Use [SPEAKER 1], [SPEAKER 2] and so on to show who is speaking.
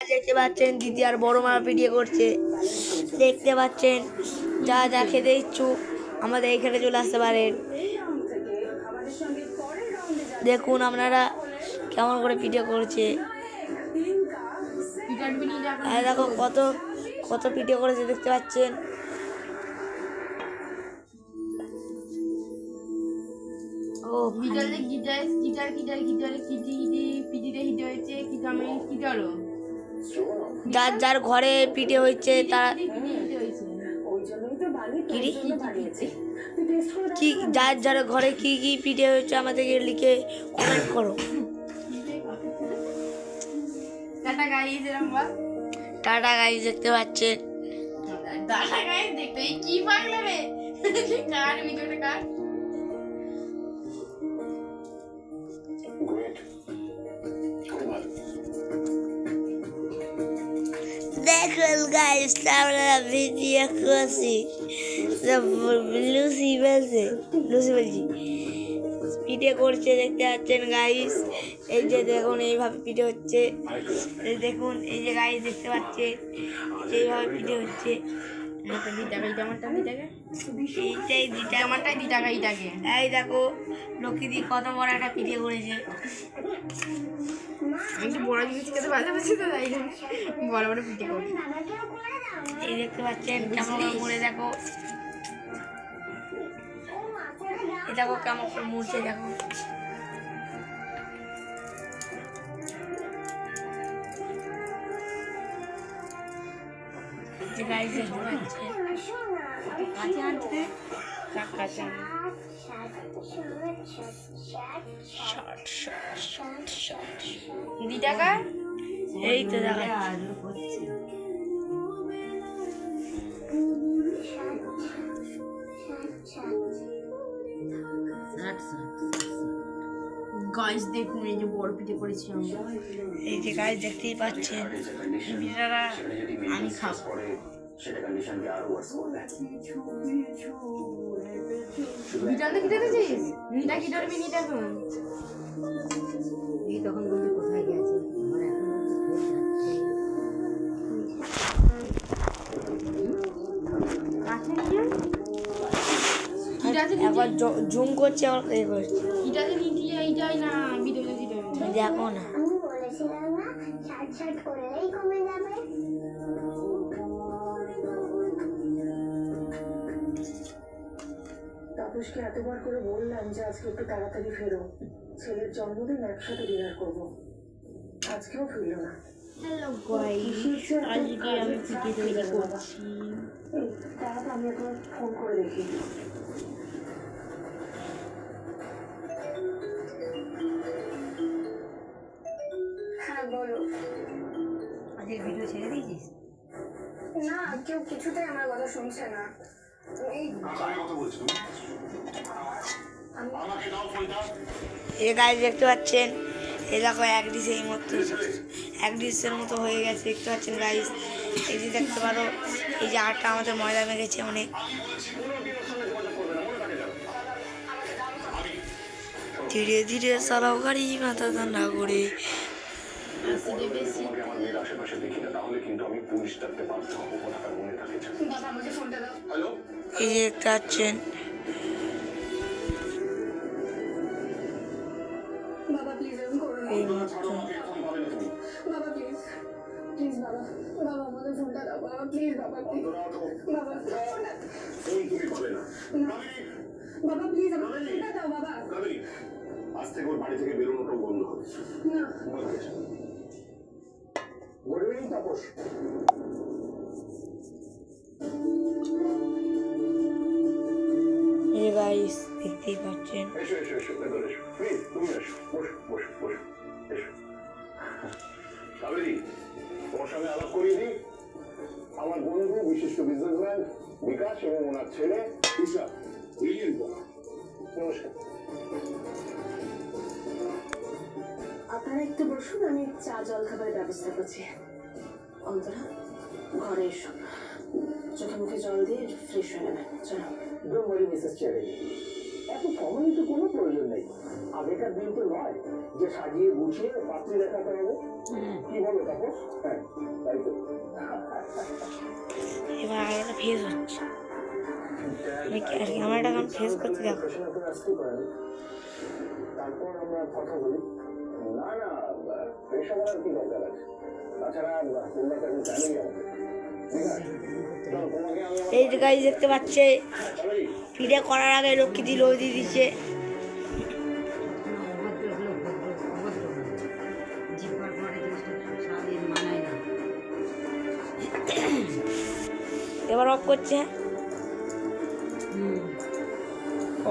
[SPEAKER 1] দেখতে পাচ্ছেন দিদি আর বড় মা ভিডিও করছে দেখতে পাচ্ছেন যা যা খেতে ইচ্ছুক আমাদের এখানে চলে আসতে পারেন দেখুন আপনারা কেমন করে ভিডিও করছে দেখো কত কত ভিডিও করেছে দেখতে পাচ্ছেন ও
[SPEAKER 2] গিটারে গিটার গিটার কিটি কিটি পিটিতে হয়েছে কি কামে গিটারও
[SPEAKER 1] যার যার ঘরে পিঠে হয়েছে তারা কি যার যার ঘরে কি কি পিঠে হয়েছে আমাদেরকে লিখে কমেন্ট করো।
[SPEAKER 2] টাটা
[SPEAKER 1] গাইজ দেখতে পাচ্ছেন।
[SPEAKER 2] টাটা গাইস দেখতে কি পাগলা রে? কার ভিডিওটা কার?
[SPEAKER 1] দেখুন গাইজ আমরা ভিডিও করছি। লুসি বলছে লুসি বলছি পিঠে করছে দেখতে পাচ্ছেন গাইস এই যে দেখুন, এইভাবে পিঠে হচ্ছে। দেখুন, এই যে গাইস দেখতে পাচ্ছেন, এইভাবে পিঠে হচ্ছে।
[SPEAKER 2] টাকা আমারটা টাকা
[SPEAKER 1] এইটাই
[SPEAKER 2] আমারটাই টাকা এইটাকে
[SPEAKER 1] এই দেখো লক্ষ্মীদি কত বড় একটা পিঠে করেছে।
[SPEAKER 2] আমি বড় জিনিস খেতে ভালোবাসি তো তাই বড় বড় পিঠে করি
[SPEAKER 1] এই দেখতে পাচ্ছেন কেমন করে দেখো। এই দেখো কেমন করে মুড়ছে দেখো। যে গাড়ি দেখতে পাচ্ছেন কাছে আনতে। কাছে শর্ট শর্ট শর্ট শর্ট
[SPEAKER 2] দি টাকা?
[SPEAKER 1] এই তো দেখা
[SPEAKER 2] গাইস দেখুন এই যে পিঠে করেছি আমরা।
[SPEAKER 1] এই যে গাড়ি দেখতেই পাচ্ছেন
[SPEAKER 2] পিঠাটা আমি খাব। তো গিটার দিয়েছিস নিটা কি বি নিটা এখন
[SPEAKER 3] এই তখন
[SPEAKER 1] একবার জুম করছে আবার এ করছে।
[SPEAKER 2] ভিডিও
[SPEAKER 1] দেখো না।
[SPEAKER 4] তাপসকে এতবার করে বললাম যে আজকে একটু তাড়াতাড়ি ফেরো। ছেলের জন্মদিন একসাথে ডিনার করব। আজকেও ফিরল না।
[SPEAKER 2] হ্যালো গাইস আজকে আমি পিঠে তৈরি করছি।
[SPEAKER 4] আমি একবার ফোন করে দেখি।
[SPEAKER 5] বলো।
[SPEAKER 3] আজকের ভিডিও ছেড়ে দিয়েছিস?
[SPEAKER 5] না কেউ কিছুতেই আমার কথা শুনছে না। এই
[SPEAKER 6] কার কথা বলছো তুমি? আমাকে দাও। ফোনটা
[SPEAKER 1] এই গাড়ি দেখতে পাচ্ছেন? এই দেখো এক ডিশ এই মতো এক ডিশের মতো হয়ে গেছে দেখতে পাচ্ছেন গাইস এই যে দেখতে পারো এই যে আটটা আমাদের ময়দা মেরেছে অনেক। ধীরে ধীরে সারাও গাড়ি মাথা ঠান্ডা করে
[SPEAKER 6] আশেপাশে দেখি না তাহলে কিন্তু আমি পুলিশ ডাকতে বাধ্য হব কথাটা মনে থাকে
[SPEAKER 5] বাবা আমাকে ফোনটা দাও
[SPEAKER 6] হ্যালো
[SPEAKER 1] এই যে দেখতে পাচ্ছেন
[SPEAKER 5] বাবা প্লিজ এরকম করো না।
[SPEAKER 1] এই মতো
[SPEAKER 6] ফোন পাবে না তুমি
[SPEAKER 5] বাবা প্লিজ প্লিজ বাবা বাবা আমাকে ফোনটা দাও। বাবা প্লিজ বাবা প্লিজ বাবা ফোনটা
[SPEAKER 6] ফোন তুমি পাবে না কাবেরী
[SPEAKER 5] বাবা প্লিজ আমাকে ফোনটা দাও বাবা।
[SPEAKER 6] কাবেরী আজ থেকে ওর বাড়ি থেকে বেরোনোটাও বন্ধ হবে।
[SPEAKER 5] না।
[SPEAKER 6] তাপস
[SPEAKER 1] এই যে গাইস দেখতেই পাচ্ছেন
[SPEAKER 6] এসো এসো এসো ভেতরে এসো প্লিজ তুমি এসো বসো বসো বসো এসো কাবেরী তোমার সঙ্গে আলাপ করিয়ে দিই আমার বন্ধু বিশিষ্ট বিজনেসম্যান বিকাশ এবং ওনার ছেলে ব্রিলিয়েন্ট বোকা নমস্কার
[SPEAKER 4] আপনারা একটু বসুন আমি চা জল খাবারের ব্যবস্থা করছি অন্তরা ঘরে এসো। চোখে মুখে জল দিয়ে ফ্রেশ হয়ে নেবেন চলো।
[SPEAKER 6] ডোন্ট ওয়ারি মিসেস চেরি এত সময় তো কোনো প্রয়োজন নেই। আগেকার দিন তো নয় যে সাজিয়ে গুছিয়ে পাত্রী দেখাতে হবে। কি বলো তাপস হ্যাঁ তাই তো।
[SPEAKER 1] এবার আলোটা ফেস হচ্ছে। ক্যামেরাটা এখন ফেস করতে দেখো
[SPEAKER 6] তারপর আমরা কথা বলি। না না পেশা করার কি দরকার আছে?
[SPEAKER 1] এই যে গাড়ি দেখতে পাচ্ছে পিঠে করার আগে লক্ষ্মী দিয়ে লোক দিয়ে দিচ্ছে। এবার অফ করছে।